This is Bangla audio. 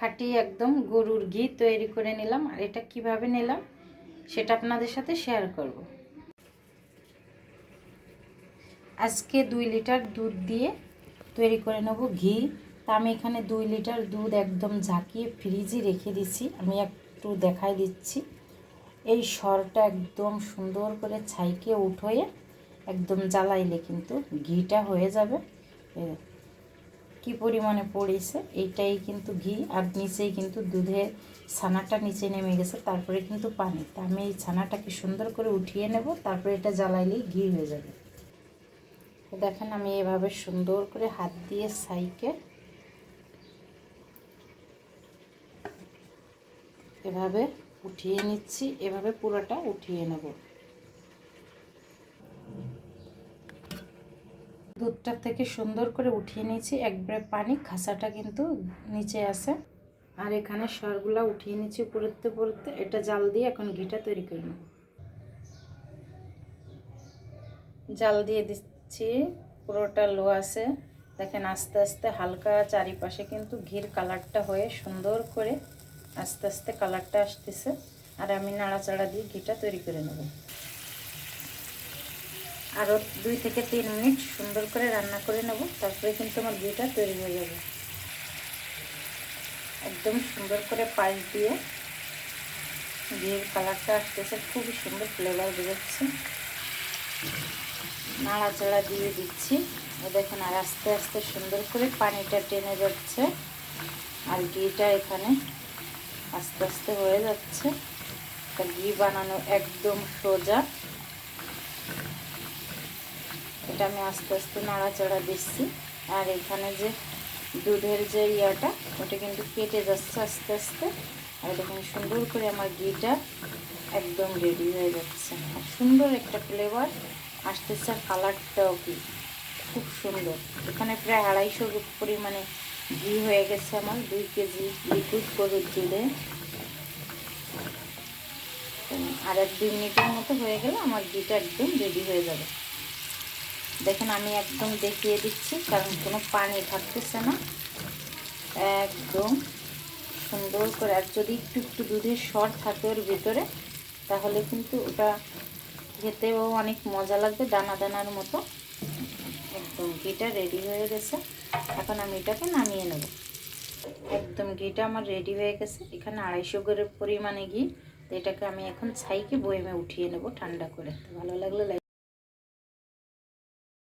খাঁটি একদম গরুর ঘি তৈরি করে নিলাম। আর এটা কীভাবে নিলাম, সেটা আপনাদের সাথে শেয়ার করব। আজকে দুই লিটার দুধ দিয়ে তৈরি করে নেব ঘি। তা আমি এখানে দুই লিটার দুধ একদম ঝাঁকিয়ে ফ্রিজে রেখে দিচ্ছি আমি একটু দেখাই দিচ্ছি। এই সরটা একদম সুন্দর করে ছাইকে উঠোয়ে একদম জ্বালাইলে কিন্তু ঘিটা হয়ে যাবে। কি পরিমাণে পড়েছে, এইটাই কিন্তু ঘি আর নিচেই কিন্তু দুধের ছানাটা নিচে নেমে গেছে, তারপরে কিন্তু পানি। তা আমি এই ছানাটাকে সুন্দর করে উঠিয়ে নেব, তারপরে এটা জ্বালাইলেই ঘি হয়ে যাবে। দেখেন আমি এভাবে সুন্দর করে হাত দিয়ে সাইকে এভাবে উঠিয়ে নিচ্ছি, এভাবে পুরোটা উঠিয়ে নেব। দুধটা থেকে সুন্দর করে উঠিয়ে নিয়েছি। একবারে পানি খাসাটা কিন্তু নিচে আছে। আর এখানে সরগুলা উঠিয়ে নিচ্ছি পড়তে পড়তে। এটা জাল দিয়ে এখন ঘিটা তৈরি করে নেব। জাল দিয়ে দিচ্ছি, পুরোটা লো আছে। দেখেন আস্তে আস্তে হালকা চারিপাশে কিন্তু ঘির কালারটা হয়ে সুন্দর করে আস্তে আস্তে কালারটা আসতেছে। আর আমি নাড়াচাড়া দিয়ে ঘিটা তৈরি করে নেব। আরও দুই থেকে তিন মিনিট সুন্দর করে রান্না করে নেব, তারপরে কিন্তু আমার ঘিটা তৈরি হয়ে যাবে। একদম সুন্দর করে পাশ দিয়ে ঘির কালারটা আসতেছে, খুবই সুন্দর ফ্লেভার বেরোচ্ছে। নাড়াচাড়া দিয়ে দিচ্ছি। দেখেন, আর আস্তে আস্তে সুন্দর করে পানিটা টেনে যাচ্ছে, আর ঘিটা এখানে আস্তে আস্তে হয়ে যাচ্ছে। ঘি বানানো একদম সোজা। এটা আমি আস্তে আস্তে নাড়াচাড়া দিচ্ছি। আর এখানে যে দুধের যে ইয়াটা, ওটা কিন্তু কেটে যাচ্ছে আস্তে আস্তে। আর দেখুন, সুন্দর করে আমার ঘিটা একদম রেডি হয়ে যাচ্ছে। আর সুন্দর একটা ফ্লেভার আসতেছে আর কালারটাও কি, খুব সুন্দর। এখানে প্রায় আড়াইশো পরিমাণে ঘি হয়ে গেছে আমার, দুই কেজি লিকুইড গরুর দুধে। আর এক দুই মিনিটের মতো হয়ে গেলে আমার ঘিটা একদম রেডি হয়ে যাবে। দেখেন আমি একদম দেখিয়ে দিচ্ছি, কারণ কোনো পানি থাকতেছে না। একদম সুন্দর করে, আর যদি একটু একটু দুধের সর থাকে ওর ভিতরে, তাহলে কিন্তু ওটা খেতেও অনেক মজা লাগবে, দানা দানার মতো। একদম ঘিটা রেডি হয়ে গেছে। এখন আমি এটাকে নামিয়ে নেব। একদম ঘিটা আমার রেডি হয়ে গেছে। এখানে আড়াইশো করে পরিমাণে ঘি। এটাকে আমি এখন ছাইকে বয়েমে উঠিয়ে নেব ঠান্ডা করে। ভালো লাগলে